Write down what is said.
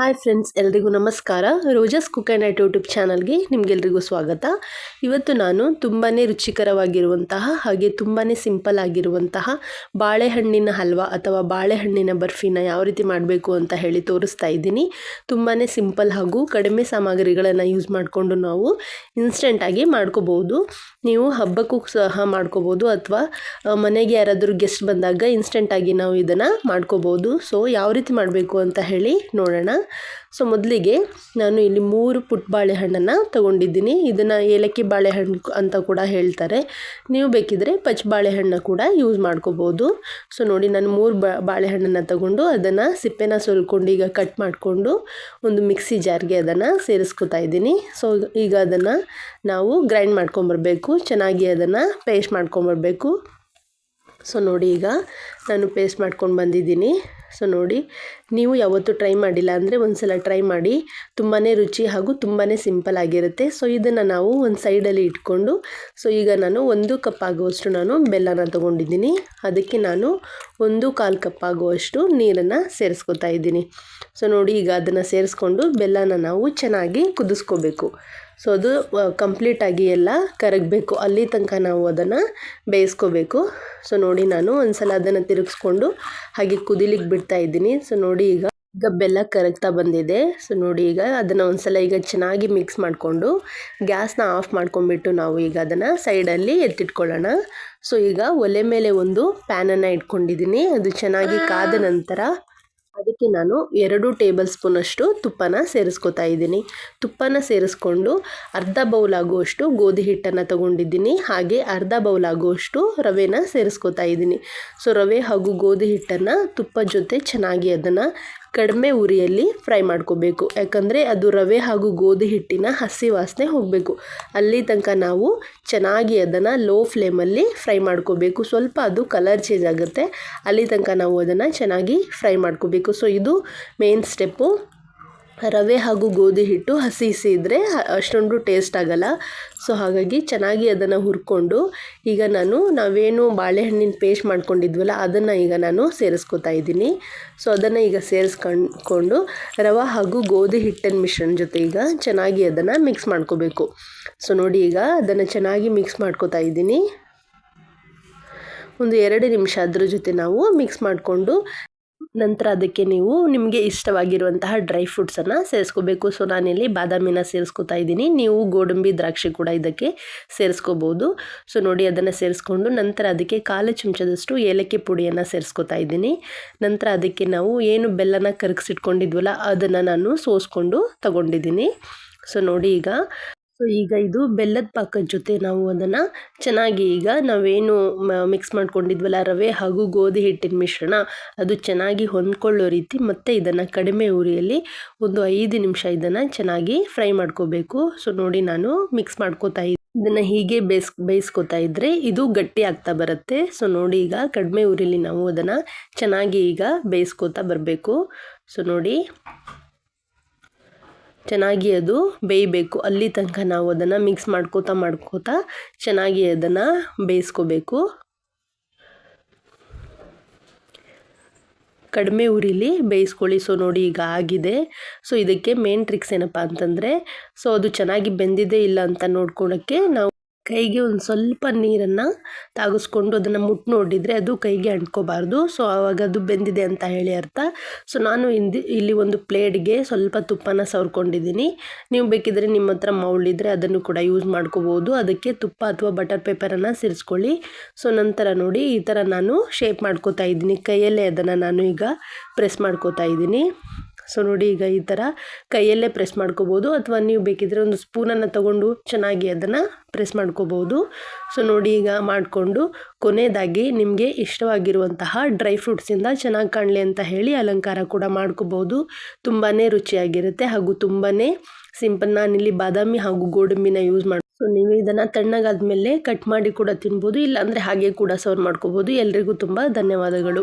Hi friends, ಎಲ್ರಿಗೂ ನಮಸ್ಕಾರ. Roja's cook and eat YouTube ಚಾನಲ್ಗೆ ನಿಮಗೆಲ್ರಿಗೂ ಸ್ವಾಗತ. ಇವತ್ತು ನಾನು ತುಂಬಾ ರುಚಿಕರವಾಗಿರುವಂತಹ ಹಾಗೆ ತುಂಬಾ ಸಿಂಪಲ್ ಆಗಿರುವಂತಹ ಬಾಳೆಹಣ್ಣಿನ ಹಲ್ವಾ ಅಥವಾ ಬಾಳೆಹಣ್ಣಿನ ಬರ್ಫಿನ ಯಾವ ರೀತಿ ಮಾಡಬೇಕು ಅಂತ ಹೇಳಿ ತೋರಿಸ್ತಾ ಇದ್ದೀನಿ. ತುಂಬಾ ಸಿಂಪಲ್ ಹಾಗೂ ಕಡಿಮೆ ಸಾಮಗ್ರಿಗಳನ್ನು ಯೂಸ್ ಮಾಡಿಕೊಂಡು ನಾವು ಇನ್ಸ್ಟೆಂಟಾಗಿ ಮಾಡ್ಕೋಬೋದು ನೀವು ಹಬ್ಬಕ್ಕೂ ಸಹ ಮಾಡ್ಕೋಬೋದು ಅಥವಾ ಮನೆಗೆ ಯಾರಾದರೂ ಗೆಸ್ಟ್ ಬಂದಾಗ ಇನ್ಸ್ಟೆಂಟಾಗಿ ನಾವು ಇದನ್ನು ಮಾಡ್ಕೋಬೋದು ಸೊ ಯಾವ ರೀತಿ ಮಾಡಬೇಕು ಅಂತ ಹೇಳಿ ನೋಡೋಣ. ಸೊ ಮೊದಲಿಗೆ ನಾನು ಇಲ್ಲಿ ಮೂರು ಪುಟ್ ಬಾಳೆಹಣ್ಣನ್ನು ತೊಗೊಂಡಿದ್ದೀನಿ. ಇದನ್ನು ಏಲಕ್ಕಿ ಬಾಳೆಹಣ್ಣು ಅಂತ ಕೂಡ ಹೇಳ್ತಾರೆ. ನೀವು ಬೇಕಿದ್ರೆ ಪಚ್ಚ ಬಾಳೆಹಣ್ಣು ಕೂಡ ಯೂಸ್ ಮಾಡ್ಕೋಬೋದು. ಸೊ ನೋಡಿ, ನಾನು ಮೂರು ಬಾಳೆಹಣ್ಣನ್ನು ತಗೊಂಡು ಅದನ್ನು ಸಿಪ್ಪೆನ ಸುಲ್ಕೊಂಡು ಈಗ ಕಟ್ ಮಾಡಿಕೊಂಡು ಒಂದು ಮಿಕ್ಸಿ ಜಾರ್ಗೆ ಅದನ್ನು ಸೇರಿಸ್ಕೊತಾ ಇದ್ದೀನಿ. ಸೊ ಈಗ ಅದನ್ನು ನಾವು ಗ್ರೈಂಡ್ ಮಾಡ್ಕೊಂಬರ್ಬೇಕು. ಚೆನ್ನಾಗಿ ಅದನ್ನು ಪೇಸ್ಟ್ ಮಾಡ್ಕೊಂಬರ್ಬೇಕು. ಸೊ ನೋಡಿ ಈಗ ನಾನು ಪೇಸ್ಟ್ ಮಾಡ್ಕೊಂಡು ಬಂದಿದ್ದೀನಿ. ಸೊ ನೋಡಿ, ನೀವು ಯಾವತ್ತೂ ಟ್ರೈ ಮಾಡಿಲ್ಲ ಅಂದರೆ ಒಂದು ಸಲ ಟ್ರೈ ಮಾಡಿ. ತುಂಬಾ ರುಚಿ ಹಾಗೂ ತುಂಬಾ ಸಿಂಪಲ್ ಆಗಿರುತ್ತೆ. ಸೊ ಇದನ್ನು ನಾವು ಒಂದು ಸೈಡಲ್ಲಿ ಇಟ್ಕೊಂಡು ಸೊ ಈಗ ನಾನು ಒಂದು ಕಪ್ ಆಗುವಷ್ಟು ನಾನು ಬೆಲ್ಲನ ತೊಗೊಂಡಿದ್ದೀನಿ. ಅದಕ್ಕೆ ನಾನು ಒಂದು ಕಾಲು ಕಪ್ ಆಗುವಷ್ಟು ನೀರನ್ನು ಸೇರಿಸ್ಕೊತಾ ಇದ್ದೀನಿ. ಸೊ ನೋಡಿ, ಈಗ ಅದನ್ನು ಸೇರಿಸ್ಕೊಂಡು ಬೆಲ್ಲನ ನಾವು ಚೆನ್ನಾಗಿ ಕುದಿಸ್ಕೋಬೇಕು. ಸೊ ಅದು ಕಂಪ್ಲೀಟಾಗಿ ಎಲ್ಲ ಕರಗಬೇಕು. ಅಲ್ಲಿ ತನಕ ನಾವು ಅದನ್ನು ಬೇಯಿಸ್ಕೋಬೇಕು. ಸೊ ನೋಡಿ, ನಾನು ಒಂದು ಸಲ ಅದನ್ನು ತಿರುಗಿಸ್ಕೊಂಡು ಹಾಗೆ ಕುದಿಲಿಕ್ಕೆ ಬಿಡ್ತಾ ಇದ್ದೀನಿ. ಸೊ ನೋಡಿ ಈಗ ಈಗ ಬೆಲ್ಲ ಕರಗ್ತಾ ಬಂದಿದೆ. ಸೊ ನೋಡಿ ಈಗ ಅದನ್ನು ಒಂದ್ಸಲ ಈಗ ಚೆನ್ನಾಗಿ ಮಿಕ್ಸ್ ಮಾಡಿಕೊಂಡು ಗ್ಯಾಸ್ನ ಆಫ್ ಮಾಡ್ಕೊಂಡ್ಬಿಟ್ಟು ನಾವು ಈಗ ಅದನ್ನು ಸೈಡಲ್ಲಿ ಎತ್ತಿಟ್ಕೊಳ್ಳೋಣ. ಸೊ ಈಗ ಒಲೆ ಮೇಲೆ ಒಂದು ಪ್ಯಾನನ್ನು ಇಟ್ಕೊಂಡಿದ್ದೀನಿ. ಅದು ಚೆನ್ನಾಗಿ ಕಾದ ನಂತರ ಅದಕ್ಕೆ ನಾನು ಎರಡು ಟೇಬಲ್ ಸ್ಪೂನಷ್ಟು ತುಪ್ಪನ ಸೇರಿಸ್ಕೊತಾ ಇದ್ದೀನಿ. ತುಪ್ಪನ ಸೇರಿಸ್ಕೊಂಡು ಅರ್ಧ ಬೌಲ್ ಆಗುವಷ್ಟು ಗೋಧಿ ಹಿಟ್ಟನ್ನು ತಗೊಂಡಿದ್ದೀನಿ. ಹಾಗೆ ಅರ್ಧ ಬೌಲ್ ಆಗುವಷ್ಟು ರವೆನ ಸೇರಿಸ್ಕೊತಾ ಇದ್ದೀನಿ. ಸೊ ರವೆ ಹಾಗೂ ಗೋಧಿ ಹಿಟ್ಟನ್ನು ತುಪ್ಪ ಜೊತೆ ಚೆನ್ನಾಗಿ ಅದನ್ನು ಕಡಿಮೆ ಉರಿಯಲ್ಲಿ ಫ್ರೈ ಮಾಡ್ಕೋಬೇಕು. ಯಾಕಂದರೆ ಅದು ರವೆ ಹಾಗೂ ಗೋಧಿ ಹಿಟ್ಟಿನ ಹಸಿ ವಾಸನೆ ಹೋಗಬೇಕು. ಅಲ್ಲಿ ತನಕ ನಾವು ಚೆನ್ನಾಗಿ ಅದನ್ನು ಲೋ ಫ್ಲೇಮಲ್ಲಿ ಫ್ರೈ ಮಾಡ್ಕೋಬೇಕು. ಸ್ವಲ್ಪ ಅದು ಕಲರ್ ಚೇಂಜ್ ಆಗುತ್ತೆ. ಅಲ್ಲಿ ತನಕ ನಾವು ಅದನ್ನು ಚೆನ್ನಾಗಿ ಫ್ರೈ ಮಾಡ್ಕೋಬೇಕು. ಸೊ, ಇದು ಮೇನ್ ಸ್ಟೆಪ್ಪು. ರವೆ ಹಾಗೂ ಗೋಧಿ ಹಿಟ್ಟು ಹಸಿ ಹಸಿ ಅಷ್ಟೊಂದು ಟೇಸ್ಟ್ ಆಗಲ್ಲ. ಸೊ ಹಾಗಾಗಿ ಚೆನ್ನಾಗಿ ಅದನ್ನು ಹುರ್ಕೊಂಡು ಈಗ ನಾನು ನಾವೇನು ಬಾಳೆಹಣ್ಣಿನ ಪೇಸ್ಟ್ ಮಾಡ್ಕೊಂಡಿದ್ವಲ್ಲ ಅದನ್ನು ಈಗ ನಾನು ಸೇರಿಸ್ಕೊತಾ ಇದ್ದೀನಿ. ಸೊ ಅದನ್ನು ಈಗ ಸೇರಿಸ್ಕೊಂಡು ರವೆ ಹಾಗೂ ಗೋಧಿ ಹಿಟ್ಟಿನ ಮಿಶ್ರಣ ಜೊತೆ ಈಗ ಚೆನ್ನಾಗಿ ಅದನ್ನು ಮಿಕ್ಸ್ ಮಾಡ್ಕೋಬೇಕು. ಸೊ ನೋಡಿ ಈಗ ಅದನ್ನು ಚೆನ್ನಾಗಿ ಮಿಕ್ಸ್ ಮಾಡ್ಕೋತಾ ಇದ್ದೀನಿ. ಒಂದು ಎರಡು ನಿಮಿಷ ಅದ್ರ ಜೊತೆ ನಾವು ಮಿಕ್ಸ್ ಮಾಡಿಕೊಂಡು ನಂತರ ಅದಕ್ಕೆ ನೀವು ನಿಮಗೆ ಇಷ್ಟವಾಗಿರುವಂತಹ ಡ್ರೈ ಫ್ರೂಟ್ಸನ್ನು ಸೇರಿಸ್ಕೋಬೇಕು. ಸೊ, ನಾನಿಲ್ಲಿ ಬಾದಾಮಿನ ಸೇರಿಸ್ಕೊತಾ ಇದ್ದೀನಿ. ನೀವು ಗೋಡಂಬಿ, ದ್ರಾಕ್ಷಿ ಕೂಡ ಇದಕ್ಕೆ ಸೇರಿಸ್ಕೋಬೋದು. ಸೊ, ನೋಡಿ, ಅದನ್ನು ಸೇರಿಸ್ಕೊಂಡು ನಂತರ ಅದಕ್ಕೆ ಕಾಲು ಚಮಚದಷ್ಟು ಏಲಕ್ಕಿ ಪುಡಿಯನ್ನು ಸೇರಿಸ್ಕೊತಾ ಇದ್ದೀನಿ. ನಂತರ ಅದಕ್ಕೆ ನಾವು ಏನು ಬೆಲ್ಲನ ಕರಗಿಸಿಟ್ಕೊಂಡಿದ್ವಲ್ಲ, ಅದನ್ನು ನಾನು ಸೋಸ್ಕೊಂಡು ತಗೊಂಡಿದ್ದೀನಿ. ಸೊ, ನೋಡಿ ಈಗ ಸೊ ಈಗ ಇದು ಬೆಲ್ಲದ ಪಾಕದ ಜೊತೆ ನಾವು ಅದನ್ನು ಚೆನ್ನಾಗಿ ಈಗ ನಾವೇನು ಮಿಕ್ಸ್ ಮಾಡ್ಕೊಂಡಿದ್ವಲ್ಲ, ರವೆ ಹಾಗೂ ಗೋಧಿ ಹಿಟ್ಟಿನ ಮಿಶ್ರಣ, ಅದು ಚೆನ್ನಾಗಿ ಹೊಂದ್ಕೊಳ್ಳೋ ರೀತಿ ಮತ್ತೆ ಇದನ್ನು ಕಡಿಮೆ ಉರಿಯಲ್ಲಿ ಒಂದು ಐದು ನಿಮಿಷ ಇದನ್ನು ಚೆನ್ನಾಗಿ ಫ್ರೈ ಮಾಡ್ಕೋಬೇಕು. ಸೊ ನೋಡಿ ನಾನು ಮಿಕ್ಸ್ ಮಾಡ್ಕೋತಾ ಇದ್ದೀನಿ ಇದನ್ನು ಹೀಗೆ ಬೇಯಿಸ್ ಬೇಯಿಸ್ಕೊತಾ ಇದ್ದರೆ ಇದು ಗಟ್ಟಿ ಆಗ್ತಾ ಬರುತ್ತೆ. ಸೊ ನೋಡಿ ಈಗ ಕಡಿಮೆ ಉರಿಲಿ ನಾವು ಅದನ್ನು ಚೆನ್ನಾಗಿ ಈಗ ಬೇಯಿಸ್ಕೋತಾ ಬರಬೇಕು. ಸೊ ನೋಡಿ. ಚೆನ್ನಾಗಿ ಅದು ಬೇಯಬೇಕು. ಅಲ್ಲಿ ತನಕ ನಾವು ಅದನ್ನು ಮಿಕ್ಸ್ ಮಾಡ್ಕೋತಾ ಮಾಡ್ಕೋತಾ ಚೆನ್ನಾಗಿ ಅದನ್ನು ಬೇಯಿಸ್ಕೋಬೇಕು. ಕಡಿಮೆ ಉರಿಲಿ ಬೇಯಿಸ್ಕೊಳ್ಳಿ. ಸೊ ನೋಡಿ ಈಗ ಆಗಿದೆ. ಸೊ ಇದಕ್ಕೆ ಮೇನ್ ಟ್ರಿಕ್ಸ್ ಏನಪ್ಪ ಅಂತಂದರೆ ಸೊ ಅದು ಚೆನ್ನಾಗಿ ಬೆಂದಿದೆ ಇಲ್ಲ ಅಂತ ನೋಡ್ಕೊಳಕ್ಕೆ ನಾವು ಕೈಗೆ ಒಂದು ಸ್ವಲ್ಪ ನೀರನ್ನು ತಾಗಿಸ್ಕೊಂಡು ಅದನ್ನು ಮುಟ್ಟು ನೋಡಿದರೆ ಅದು ಕೈಗೆ ಅಂಟ್ಕೋಬಾರ್ದು. ಸೊ ಆವಾಗ ಅದು ಬೆಂದಿದೆ ಅಂತ ಹೇಳಿ ಅರ್ಥ. ಸೊ ನಾನು ಇಂದಿ ಇಲ್ಲಿ ಒಂದು ಪ್ಲೇಟ್ಗೆ ಸ್ವಲ್ಪ ತುಪ್ಪನ ಸವರ್ಕೊಂಡಿದ್ದೀನಿ. ನೀವು ಬೇಕಿದ್ರೆ ನಿಮ್ಮ ಹತ್ರ ಮೌಳಿದ್ರೆ ಅದನ್ನು ಕೂಡ ಯೂಸ್ ಮಾಡ್ಕೋಬೋದು. ಅದಕ್ಕೆ ತುಪ್ಪ ಅಥವಾ ಬಟರ್ ಪೇಪರನ್ನು ಸೇರಿಸ್ಕೊಳ್ಳಿ. ಸೊ ನಂತರ ನೋಡಿ ಈ ಥರ ನಾನು ಶೇಪ್ ಮಾಡ್ಕೋತಾ ಇದ್ದೀನಿ. ಕೈಯಲ್ಲೇ ಅದನ್ನು ನಾನು ಈಗ ಪ್ರೆಸ್ ಮಾಡ್ಕೋತಾ ಇದ್ದೀನಿ. ಸೊ ನೋಡಿ ಈಗ ಈ ಥರ ಕೈಯಲ್ಲೇ ಪ್ರೆಸ್ ಮಾಡ್ಕೋಬೋದು ಅಥವಾ ನೀವು ಬೇಕಿದ್ರೆ ಒಂದು ಸ್ಪೂನನ್ನು ತಗೊಂಡು ಚೆನ್ನಾಗಿ ಅದನ್ನು ಪ್ರೆಸ್ ಮಾಡ್ಕೋಬೋದು. ಸೊ ನೋಡಿ ಈಗ ಮಾಡಿಕೊಂಡು ಕೊನೆಯದಾಗಿ ನಿಮಗೆ ಇಷ್ಟವಾಗಿರುವಂತಹ ಡ್ರೈ ಫ್ರೂಟ್ಸಿಂದ ಚೆನ್ನಾಗಿ ಕಾಣಲಿ ಅಂತ ಹೇಳಿ ಅಲಂಕಾರ ಕೂಡ ಮಾಡ್ಕೋಬೋದು. ತುಂಬಾ ರುಚಿಯಾಗಿರುತ್ತೆ ಹಾಗೂ ತುಂಬಾ ಸಿಂಪಲ್ ನಾನಿಲ್ಲಿ ಬಾದಾಮಿ ಹಾಗೂ ಗೋಡಂಬಿನ ಯೂಸ್ ಮಾಡಿ. ಸೊ ನೀವು ಇದನ್ನು ತಣ್ಣಗಾದ್ಮೇಲೆ ಕಟ್ ಮಾಡಿ ಕೂಡ ತಿನ್ಬೋದು, ಇಲ್ಲಾಂದರೆ ಹಾಗೆ ಕೂಡ ಸರ್ವ್ ಮಾಡ್ಕೋಬೋದು. ಎಲ್ರಿಗೂ ತುಂಬ ಧನ್ಯವಾದಗಳು.